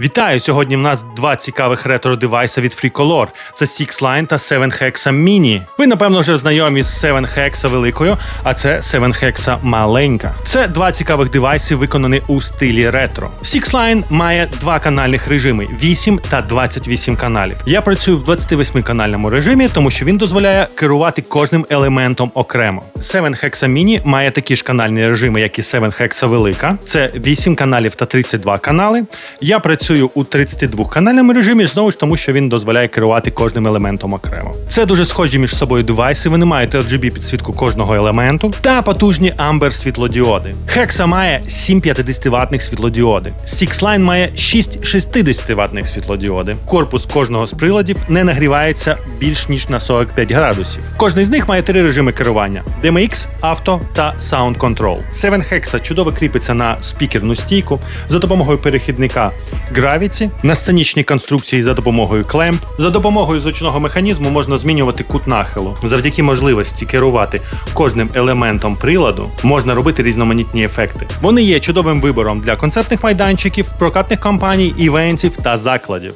Вітаю! Сьогодні в нас два цікавих ретро-девайса від FreeColor. Це Six Line та 7 Hexa Mini. Ви, напевно, вже знайомі з 7 Hexa великою, а це 7 Hexa маленька. Це два цікавих девайси, виконані у стилі ретро. Six Line має два канальних режими 8 та 28 каналів. Я працюю в 28-канальному режимі, тому що він дозволяє керувати кожним елементом окремо. 7 Hexa Mini має такі ж канальні режими, як і 7 Hexa велика. Це 8 каналів та 32 канали. Я працюю у 32-канальному режимі, знову ж тому, що він дозволяє керувати кожним елементом окремо. Це дуже схожі між собою девайси. Вони мають RGB підсвітку кожного елементу та потужні Amber світлодіоди. Hexa має 7 50 ватних світлодіоди. Sixline має 6 60 ватних світлодіоди. Корпус кожного з приладів не нагрівається більш ніж на 45 градусів. Кожний з них має три режими керування: DMX, Auto та Sound Control. 7 Hexa чудово кріпиться на спікерну стійку за допомогою перехідника Gravity, на сценічній конструкції за допомогою клемп. За допомогою зручного механізму можна змінювати кут нахилу. Завдяки можливості керувати кожним елементом приладу можна робити різноманітні ефекти. Вони є чудовим вибором для концертних майданчиків, прокатних компаній, івентів та закладів.